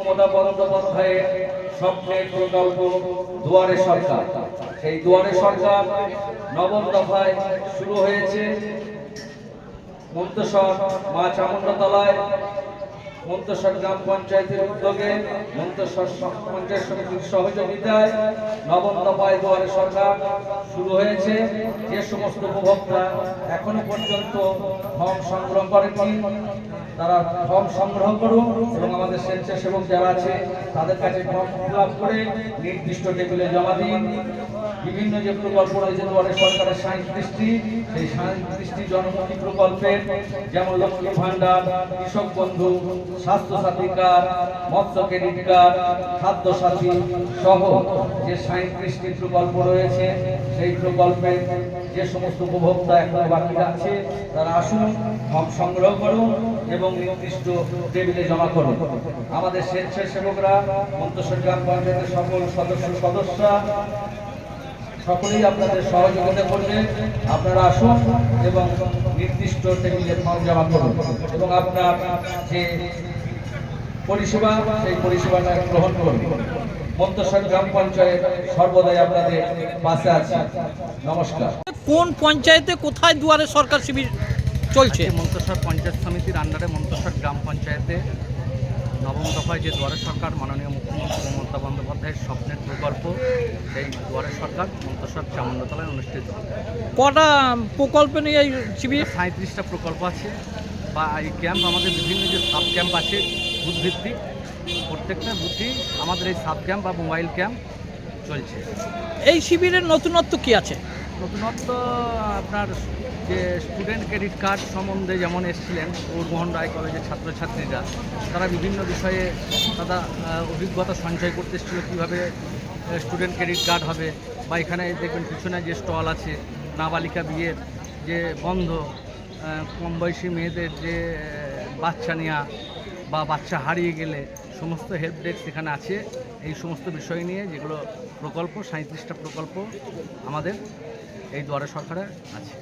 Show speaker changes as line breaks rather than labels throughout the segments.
মমতা বন্দ্যোপাধ্যায়ের স্বপ্নের প্রকল্প দুয়ারে সরকার। সেই দুয়ারে সরকার নবম দফায় শুরু হয়েছে। মন্ত্রসর মা চামুন্ডতলায় মন্তেশ্বর গ্রাম পঞ্চায়েতের উদ্যোগে মন্তেশ্বর স- পঞ্চায়েত সমিতির সহযোগিতায় নবম দফায় দুয়ারে সরকার শুরু হয়েছে। যে সমস্ত উপভোক্তা এখনও পর্যন্ত ফর্ম সংগ্রহ করেনি তারা ফর্ম সংগ্রহ করুন এবং আমাদের স্বেচ্ছাসেবক যারা আছে, তাদের কাছে ফর্ম ফিল করে নির্দিষ্ট টেবিলে জমা দিন। বিভিন্ন যে প্রকল্প রয়েছে, দুয়ারে সরকারের সাঁত্রিশটি সেই সাঁত্রিশটি জনমুখী প্রকল্পের যেমন লক্ষ্মী ভান্ডার কৃষক বন্ধু স্বাস্থ্য সাথী কার্ড, মৎস্য ক্রেডিট কার্ড খাদ্য সাথী সহ যে সাঁত্রিশটি প্রকল্প রয়েছে, সেই প্রকল্পে যে সমস্ত উপভোক্তা এখনও বাকি আছে, তারা আসুন, ফর্ম সংগ্রহ করুন এবং নির্দিষ্ট টেবিলে জমা করুন। আমাদের স্বেচ্ছাসেবকরা, মন্তেশ্বর গ্রাম পঞ্চায়েতের সকল সদস্য সদস্যরা সকলেই আপনাদের সহযোগিতা করবে। আপনারা আসুন এবং নির্দিষ্ট টেবিলে ফর্ম জমা করুন। এবং আপনার যে পরিষেবা সেই পরিষেবাটা গ্রহণ করুন। মন্তেশ্বর গ্রাম পঞ্চায়েত সর্বদাই আপনাদের পাশে আছে। নমস্কার।
কোন পঞ্চায়েতে কোথায় দুয়ারে সরকার শিবির চলছে?
মন্তেশ্বর পঞ্চায়েত সমিতির আন্ডারে মন্তেশ্বর গ্রাম পঞ্চায়েতে নবম দফায় যে দুয়ারে সরকার মাননীয় মুখ্যমন্ত্রী মমতা বন্দ্যোপাধ্যায়ের স্বপ্নের প্রকল্প সেই দুয়ারে সরকার মন্তেশ্বর চামুন্ডতলায় অনুষ্ঠিত
কটা প্রকল্প নিয়ে এই শিবির?
সাঁত্রিশটা প্রকল্প আছে। বা এই ক্যাম্প আমাদের বিভিন্ন যে সাব ক্যাম্প আছে বুথ ভিত্তিক প্রত্যেকটা বুথেই আমাদের এই সাব ক্যাম্প বা মোবাইল ক্যাম্প চলছে।
এই শিবিরের নতুনত্ব কি আছে?
নতুনত্ব আপনার যে স্টুডেন্ট ক্রেডিট কার্ড সম্বন্ধে যেমন এসেছিলেন গৌরমোহন রায় কলেজের ছাত্রছাত্রীরা, তারা বিভিন্ন বিষয়ে তারা অভিজ্ঞতা সঞ্চয় করতে এসেছিল কীভাবে স্টুডেন্ট ক্রেডিট কার্ড হবে বা এখানে দেখবেন পিছনে যে স্টল আছে, নাবালিকা বিয়ের যে বন্ধ কম বয়সী মেয়েদের যে বাচ্চা নেওয়া বা বাচ্চা হারিয়ে গেলে সমস্ত হেল্প ডেস্ক এখানে আছে। এই সমস্ত বিষয় নিয়ে যেগুলো প্রকল্প সাঁত্রিশটা প্রকল্প আমাদের এই দুয়ারে সরকারে আছে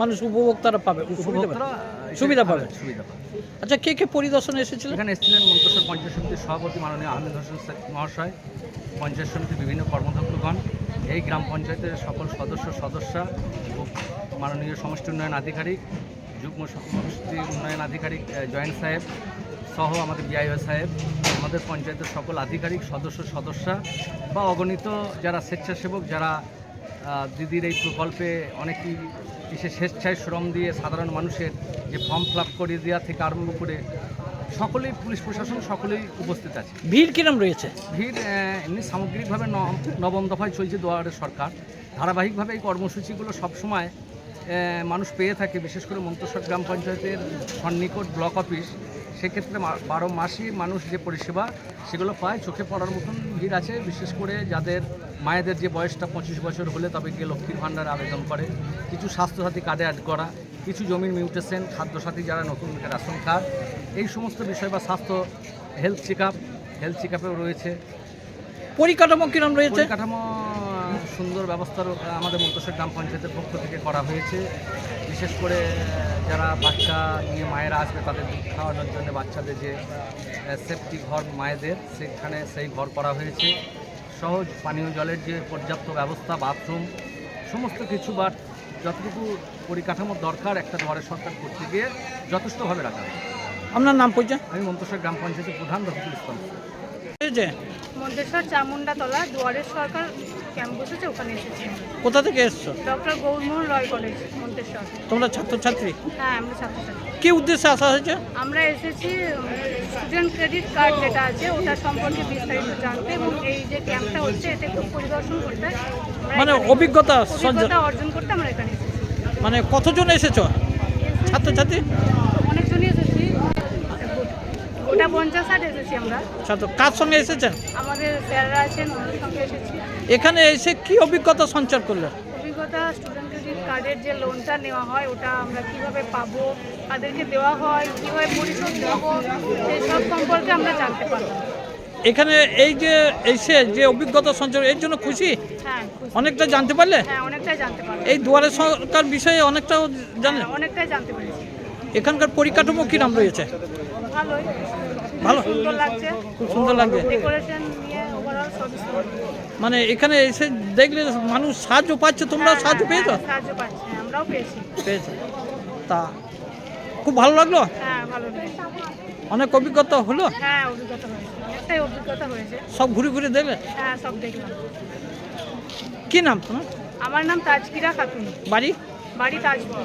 মানুষ উপভোক্তারা পাবে সুবিধা পাবে। সুবিধা পাবে। আচ্ছা কে কে পরিদর্শনে এসেছিলেন
এখানে এসেছিলেন মন্তেশ্বর পঞ্চায়েত সমিতির সভাপতি মাননীয় আহমেদ হোসেন মহাশয় পঞ্চায়েত সমিতির বিভিন্ন কর্মদক্ষগণ এই গ্রাম পঞ্চায়েতের সকল সদস্য সদস্যা মাননীয় সমষ্টি উন্নয়ন আধিকারিক যুগ্ম সমষ্টি উন্নয়ন আধিকারিক জয়েন্ট সাহেব সহ আমাদের বিআইও সাহেব আমাদের পঞ্চায়েতের সকল আধিকারিক সদস্য সদস্যা বা অগণিত যারা স্বেচ্ছাসেবক যারা দিদির এই প্রকল্পে অনেকেই এসে স্বেচ্ছায় শ্রম দিয়ে সাধারণ মানুষের যে ফর্ম ফিল আপ করে দেওয়া থেকে আরম্ভ করে সকলেই পুলিশ প্রশাসন সকলেই উপস্থিত আছে।
ভিড় কিরম রয়েছে?
ভিড় এমনি সামগ্রিকভাবে নবম দফায় চলছে দুয়ারে সরকার। ধারাবাহিকভাবে এই কর্মসূচিগুলো সবসময় মানুষ পেয়ে থাকে বিশেষ করে মন্তেশ্বর গ্রাম পঞ্চায়েতের সন্নিকট ব্লক অফিস। সেক্ষেত্রে বারো মাসই মানুষ যে পরিষেবা সেগুলো পায় চোখে পড়ার মতন ভিড় আছে। বিশেষ করে যাদের মায়েদের যে বয়সটা পঁচিশ বছর হলে তবে গিয়ে লক্ষ্মীর ভাণ্ডার আবেদন করে। কিছু স্বাস্থ্যসাথী কার্ডে অ্যাড করা কিছু জমির মিউটেশন খাদ্যসাথী যারা নতুন রেশন কার্ড এই সমস্ত বিষয় বা স্বাস্থ্য health check up health check আপেও রয়েছে।
পরিকাঠামো কিরম রয়েছে?
পরিকাঠামো সুন্দর ব্যবস্থা আমাদের মন্তেশ্বর গ্রাম পঞ্চায়েতের পক্ষ থেকে করা হয়েছে। বিশেষ করে যারা বাচ্চা নিয়ে মায়েরা আসবে তাদের দুধ খাওয়ানোর জন্য বাচ্চাদের যে সেফটি ঘর মায়েদের সেখানে সেই ঘর করা হয়েছে। সহজ পানীয় জলের যে পর্যাপ্ত ব্যবস্থা বাথরুম সমস্ত কিছু বা যতটুকু পরিকাঠামোর দরকার একটা দুয়ারে সরকার করতে গিয়ে যথেষ্টভাবে রাখা হয়েছে।
আপনার নাম পরিচয়?
আমি মন্তেশ্বর গ্রাম পঞ্চায়েতের প্রধান রফিকুল ইসলাম।
মন্তেশ্বর চামুন্ডা তলা দুয়ারের সরকার ক্যাম্প বসেছে ওখানে এসেছি
কোথা থেকে এসছো?
Doctor Gourmohan Roy college Manteswar.
তোমরা ছাত্রছাত্রী?
হ্যাঁ আমরা ছাত্রছাত্রী।
কি উদ্দেশ্যে আসা হয়েছে?
আমরা এসেছি স্টুডেন্ট ক্রেডিট কার্ড যেটা আছে ওটা সম্পর্কে বিস্তারিত জানতে এবং এই যে ক্যাম্পটা হচ্ছে এটা একটু পরিদর্শন করতে
মানে অভিজ্ঞতা
অভিজ্ঞতা অর্জন করতে আমরা এখানে এসেছি।
মানে কতজন এসেছ ছাত্রছাত্রী?
পঞ্চাশ ষাট এসেছি আমরা।
কার সঙ্গে এসেছেন?
আমাদের স্যাররা আছেন ওনাদের সঙ্গে এসেছি।
এখানে এসে কি অভিজ্ঞতা সঞ্চার করলে
অভিজ্ঞতা স্টুডেন্ট ক্রেডিট কার্ডের যে লোনটা নেওয়া হয় ওটা আমরা কীভাবে পাবো তাদেরকে দেওয়া হয় কীভাবে পরিশোধ সেই সব সম্পর্কে আমরা জানতে পারব।
এখানে এই যে এসে যে অভিজ্ঞতা সঞ্চার এর জন্য খুশি?
হ্যাঁ
অনেকটা জানতে পারলে?
হ্যাঁ অনেকটাই জানতে
এই দুয়ারে সরকার বিষয়ে অনেকটাও জানেন?
হ্যাঁ, অনেকটাই জানতে পেরেছি।
এখানকার পরিকাঠামো কিরম রয়েছে?
ভালোই।
ভালো।
সুন্দর লাগছে।
খুব সুন্দর লাগবে
ডেকোরেশন নিয়ে ওভারঅল সবই
মানে এখানে এসে দেখলে মানুষ সাহায্য পাচ্ছে তোমরাও সাহায্য
হ্যাঁ,
পেয়েছ?
হ্যাঁ, সাহায্য পাচ্ছি আমরাও পেয়েছি।
পেয়েছ। তা খুব ভালো লাগল?
হ্যাঁ ভালো
অনেক অভিজ্ঞতা হলো?
হ্যাঁ অভিজ্ঞতা হয়েছে। অনেকটাই অভিজ্ঞতা হয়েছে।
সব ঘুরে ঘুরে
হ্যাঁ সব দেখলাম।
কি নাম তোমার?
আমার নাম তাজকিরা খাতুন।
বাড়ি?
বাড়ি তাজপুর।